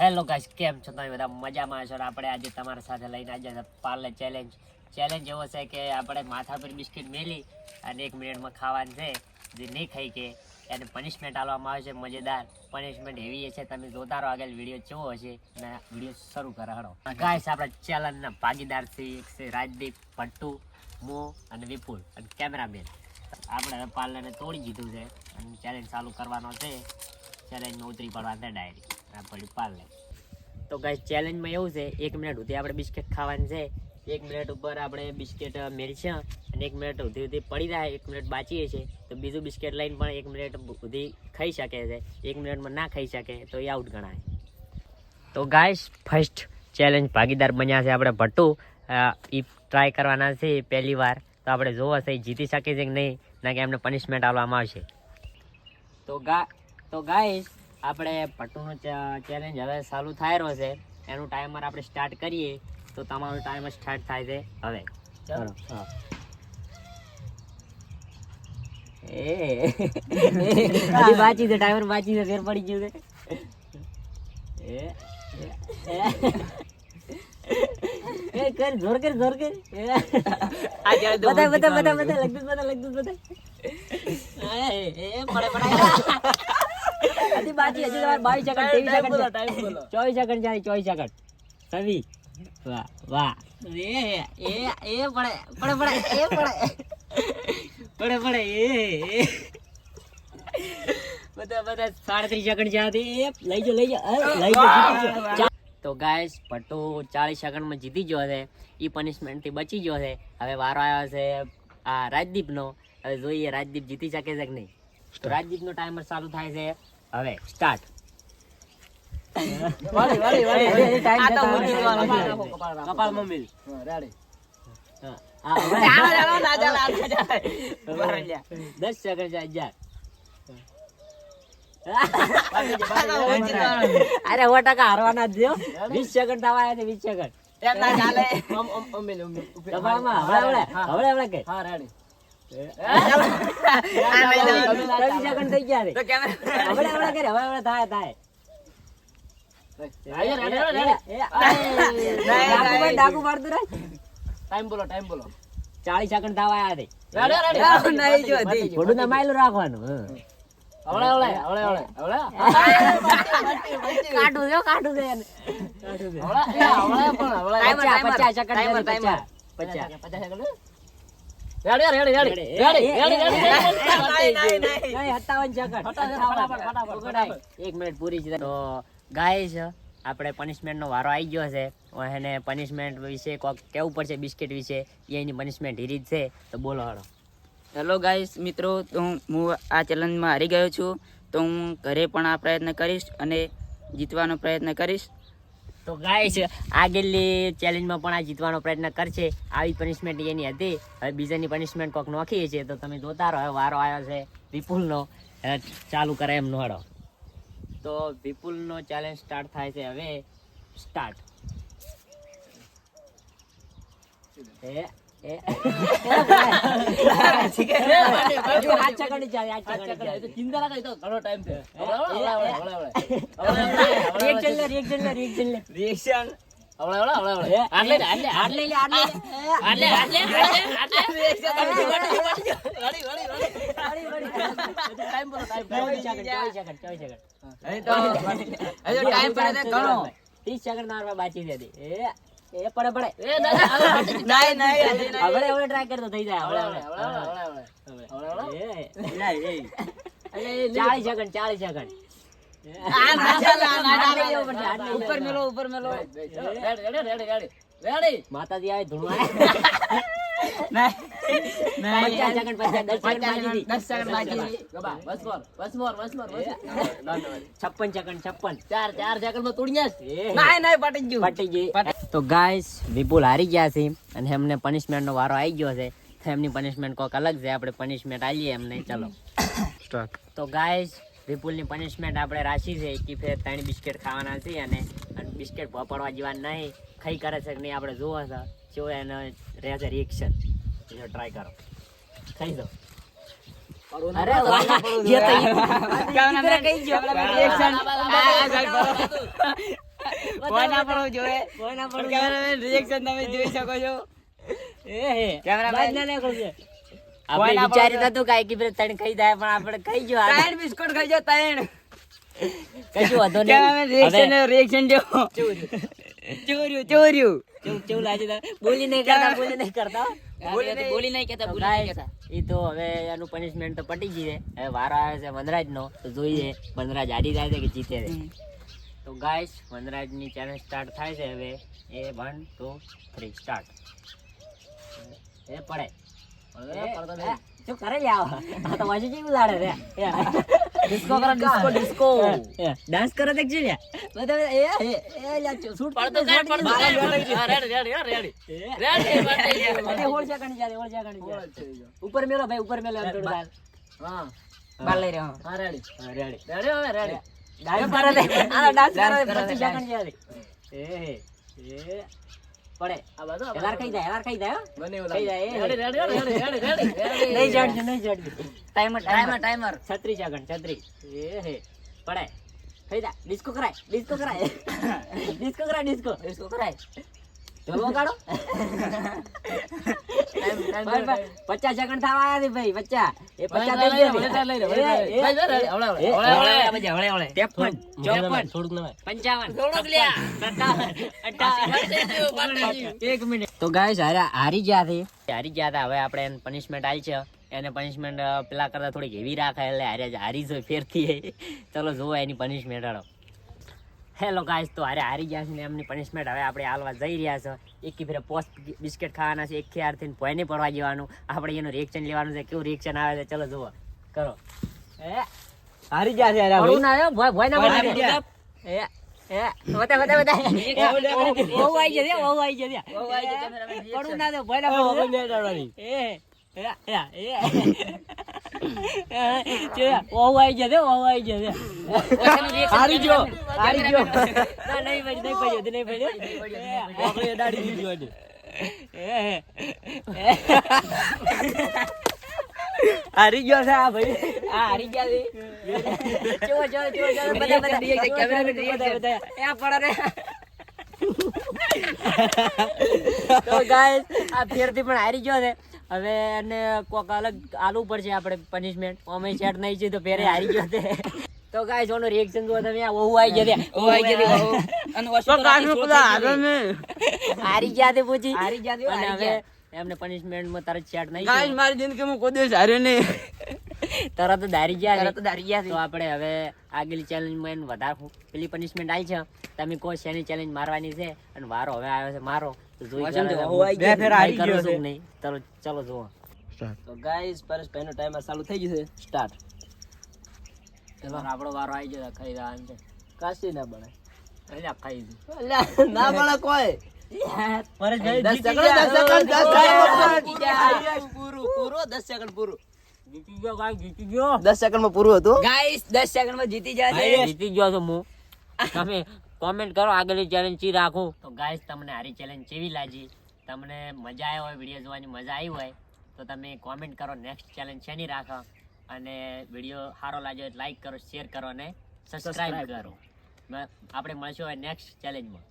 Hello guys કેમ છો તમે બધા? મજામાં છો? આપણે આજે તમારા સાથે લઈને આજે પાર્લે પાર્લર ચેલેન્જ. ચેલેન્જ એવો છે કે આપણે માથા પર બિસ્કિટ મેલી અને એક મિનિટમાં ખાવાનું છે. જે નહીં ખાઈ કે એને પનિશમેન્ટ આપવામાં આવે છે, મજેદાર. પનિશમેન્ટ એવી છે, તમે જોતા રહો, આગળ વીડિયો કેવો હશે. અને વીડિયો શરૂ કરે, હળો. ગાઈસ આપણા ચેનલના ભાગીદાર છે, એક છે રાજદીપ ભટ્ટુ મો અને વિપુલ અને કેમેરામેન આપણે પાર્લરને તોડી દીધું છે અને ચેલેન્જ ચાલુ કરવાનો છે. ચેલેન્જમાં ઉતરી પડવા છે ડાયરી આ પાર્લર. તો ગાઈસ ચેલેન્જમાં એવું છે, એક મિનિટ સુધી આપણે બિસ્કિટ ખાવાનું છે. એક મિનિટ ઉપર આપણે બિસ્કિટ મેળશે અને એક મિનિટ સુધી સુધી પડી રહ્યા એક મિનિટ બાચીએ છે તો બીજું બિસ્કિટ લઈને પણ એક મિનિટ સુધી ખાઈ શકે છે. એક મિનિટમાં ના ખાઈ શકે, તો એ આઉટ ગણાય. તો ગાઈસ ફર્સ્ટ ચેલેન્જ ભાગીદાર બન્યા છે આપણે ભટ્ટુ. એ ટ્રાય કરવાના છે પહેલી વાર. તો આપણે જોવા છે જીતી શકે છે કે નહીં, ના કે એમને પનિશમેન્ટ આપવામાં આવશે. તો ગા, તો ગાઈસ આપણે ભટ્ટુનો ચેલેન્જ હવે ચાલુ થાય રહ્યો છે. એનું ટાઈમર આપણે સ્ટાર્ટ કરીએ, તો તમારો ટાઈમર સ્ટાર્ટ થાય છે. હવે, ચલો. હા. એ. બાકી છે ટાઈમર બાકી છે ફેર પડી ગયું એ એ કર જોર કર જોર કર. બધા બધા બધા બધા લગતું બધા લગતું બધા. એ એ પડે પડે. હજી બાકી હજી તમારે બાવીસ સેકન્ડ ત્રેવીસ સેકન્ડ ચોવીસ સેકન્ડ ચાલી ચોવીસ સેકન્ડ. છવ્વીસ વાહ વાહ એ એ એ પડે પડે પડે એ પડે પડે પડે એ બધા બધા સાડત્રીસ સેકન્ડ જ્યાંથી એ લઈ જો લઈ જાઓ લઈ જાઓ તો ગાઈસ ભટ્ટુ ચાલીસ સેકન્ડમાં જીતી ગયો છે. એ પનિશમેન્ટથી બચી ગયો છે. હવે વારો આવ્યો છે આ રાજદીપનો. હવે જોઈએ રાજદીપ જીતી શકે છે કે નહીં. તો રાજદીપનો ટાઈમર ચાલુ થાય છે. હવે સ્ટાર્ટ દસ સેકન્ડ જાય જા. અરે સો ટકા હારવાના જ દો વીસ સેકન્ડ થવા આવ્યા છે વીસ સેકન્ડ. દબાણમાં હવળે સેકન્ડ. નહીં, સેકન્ડ. એક મિનિટ પૂરી છે તો ગાઈસ આપણે પનિશમેન્ટનો વારો આવી ગયો છે. એને પનિશમેન્ટ વિશે કોક કેવું પડશે બિસ્કિટ વિશે એ એની પનિશમેન્ટ હીરી જ છે. તો બોલો હળો હેલો ગાઈસ મિત્રો તો હું આ ચેલેન્જમાં હારી ગયો છું. તો હું ઘરે પણ આ પ્રયત્ન કરીશ અને જીતવાનો પ્રયત્ન કરીશ. તો ગાઈસ આગળની ચેલેન્જમાં પણ આ જીતવાનો પ્રયત્ન કરશે. આવી પનિશમેન્ટ એની હતી. હવે બીજાની પનિશમેન્ટ કોક નોખીએ છીએ તો તમે જોતા રહો હવે વારો આવ્યો છે વિપુલનો. ચાલુ કરે એમ નોડો તો વિપુલનો ચેલેન્જ સ્ટાર્ટ થાય છે હવે. સ્ટાર્ટ એ. રિએક્શન ત્રીસ સેકન્ડ મારવા બાકી હજી. એ પડે પડે. હવે હવે ટ્રાય કરતો થઈ જાય હવે હવે ચાલીસ સેકન્ડ ચાલીસ સેકન્ડ ઉપર મેલો ઉપર મેલો માતાજી આવે ધૂણવા પચાસ સેકન્ડ પચાસ દસ સેકન્ડ બાકી હતી. છપ્પન સેકન્ડ છપ્પન ચાર ચાર સેકન્ડમાં તોડી પટી તો ગાઈસ વિપુલ હારી ગયા છે અને એમને પનિશમેન્ટ નો વારો આવી ગયો છે. એમની પનિશમેન્ટ કોક અલગ છે. આપણે પનિશમેન્ટ આલીએ એમને. ચલો. તો ગાઈસ વિપુલની પનિશમેન્ટ આપણે રાશી છે. કે ફેર ત્રણ બિસ્કિટ ખાવાના છે અને બિસ્કિટ પડવા જેવા નહીં. ખાઈ કરે છે કે નહીં આપણે જોવો છે. જો એને રહે છે રિએક્શન જો ટ્રાય કરો. ખાઈ દો અરે જે તો કઈ ગયો? તમે જોઈ શકો છો. એ હે કેમેરામેન. બાજ ના નાખો છે. આપણે વિચાર્યું નતું કાંઈ કે ત્રણ ખાઈ જાય પણ આપણે ખાઈ ગયો તણ બિસ્કુટ ખાઈ જાઓ, તણ કશું વધો નહીં. કેમેરામેન reaction હવે ને reaction જો. ચોર્યું, ચોર્યું. કેવું લાગે બોલી નહીં કરતા બોલી નહીં કરતા બોલી નહીં- કહેતા, બોલી નહીં કહેતા. એ તો હવે એનું પનિશમેન્ટ તો પટી ગઈ છે. હવે વારો આવે છે વનરાજ નો તો જોઈએ વનરાજ હારી જાય છે કે જીતે છે. તો ગાઈસ વનરાજની ચેનલ સ્ટાર્ટ થાય છે હવે. એ વન ટુ થ્રી સ્ટાર્ટ એ પડે શું કરે લે આવા? આ તો વાંચી જેવું લાડે રે. ડિસ્કો કરો ડિસ્કો ડિસ્કો ડાન્સ કરો દેખ છે બધા એ એ એ લ્યા ચો- શૂટ પડતો કાઢ પડતો રેડી રેડી રેડી. રેડી હોળ છે કણી જાય હોળ છે કણી જાય ઉપર મેલો ભાઈ ઉપર મેલો થોડું ચાલ હા. બાર લઈ રહ્યો. હા રેડી. હા રેડી. રેડી હવે રેડી. ડાન્સ કરે દે આ ડાન્સ કરે દે 25 સેકન્ડ જાય એ એ. પડે. એલાર ખાઈ જાય એલાર ખાઈ જાય હો. ખાઈ જાય એ. નહીં જડજો નહીં જડજો. Timer, timer, timer. છત્રીસ સેકન્ડ છત્રીસ. એ હે. પડે ખાઈ જા. ડિસ્કો કરાય ડિસ્કો કરાય. ડિસ્કો કરાય ડિસ્કો. ડિસ્કો કરાય. ચલો કાઢો પચાસ સેકન્ડ થવા આવ્યા છે ભાઈ પચાસ. એ પચાસ છે. તો ગાઈસ હારી ગયા છે. હારી ગયા હતા. હવે આપણે એને પનિશમેન્ટ આવી છે. એને પનિશમેન્ટ પેલા કરતા થોડીક હેવી રાખે એટલે હારે હારી જો ફેરથી. ચલો જોવો એની પનિશમેન્ટ હાલો. હેલો ગાઈસ તો હારે હારી ગયા છે ને એમની પનિશમેન્ટ હવે આપણે હાલવા જઈ રહ્યા છે. એક ફેરે પોસ્ટ બિસ્કિટ ખાવાના છે એક ખ્યારથી ભોયને પડવા જવાનું. આપણે એનું રિએક્શન લેવાનું છે કેવું રિએક્શન આવે છે ચલો જુઓ. કરો. એ હારી ગયા છે અરે ના આવ્યો? ભોય ભોય ના ભોય ના પડવા પડવા. દે. એ એ બતા બતા બતા બહુ આવી જશે બહુ આવી જશે બહુ આવી જશે, cameraman ના દે ભોય ના પડવું એ એ એ જે આવી જશે ઓવાઈ જશે હારી ગયો, હારી ગયો. ના નહીં ભાઈ નહીં પડ્યું નહીં પડ્યું ઓકળી દાડી દીધી એને. હારી ગયો છે આ ભાઈ આ હારી ગયા છે. જો જો જો જો બધા બધા cameraman reaction. બધા બધા એ પડા રે તો ગાઈસ આ ફેરથી પણ હારી ગયો છે હવે એને કોક અલગ આલવું પડશે આપણે પનિશમેન્ટ અમે સેટ નહીં છે તો ફેરે હારી ગયો તો. ગાઈસ જોનો રિએક્શન જો તમે આ ઓહુ આવી જશે ઓહુ આવી ગયા અને તો તો કાશી રાતે પેલા ને. હારી ગયા છે પૂછી. હારી ગયા છે, અને હવે ગયા. એમને પનિશમેન્ટમાં તરત સેટ નહીં ગાઈસ. મારી જિંદગીમાં કોઈ દિવસ હાર્યો નહીં. તરત હારી ગયા તરત દારી ગયા તો. આપણે હવે આગલી ચેલેન્જમાં એને વધારે પેલી પનિશમેન્ટ આવી છે. તમે કોઈ શેની ચેલેન્જ મારવાની છે? અને વારો હવે આવ્યો છે મારો. બે ફેર હારી ગયો છે. નહીં? ચલો ચલો જુઓ. તો ગાઈસ પરેશભાઈ નો ટાઈમર ચાલુ થઈ ગયું છે. સ્ટાર્ટ એમાં આપણો વારો આવી ગયો ખાઈ રહ્યા છે. કાશી ના બને. અલ્યા ખાઈ દીધું. ના બને કોઈ. પરેશભાઈ દસ જીતી સેકન્ડ દસ ગયા. સેકન્ડ દસ જીતી સેકન્ડ ગયા. પૂરું પૂરું પૂરું દસ સેકન્ડ પૂરું. જીતી ગયો જીતી ગયો? પૂરું હતું. સેકન્ડમાં જીતી જાય જીતી ગયો છું હું. તમે કોમેન્ટ કરો આગળની ચેલેન્જ ચી રાખું. તો ગાઈસ તમને હારી ચેલેન્જ કેવી લાગી? તમને મજા આવી હોય વીડિયો જોવાની મજા આવી હોય તો તમે કોમેન્ટ કરો નેક્સ્ટ ચેલેન્જ શેની રાખો? અને વીડિયો સારો લાગ્યો હોય લાઈક કરો શેર કરો અને સબસ્ક્રાઈબ કરો. આપણે મળશું હવે નેક્સ્ટ ચેલેન્જમાં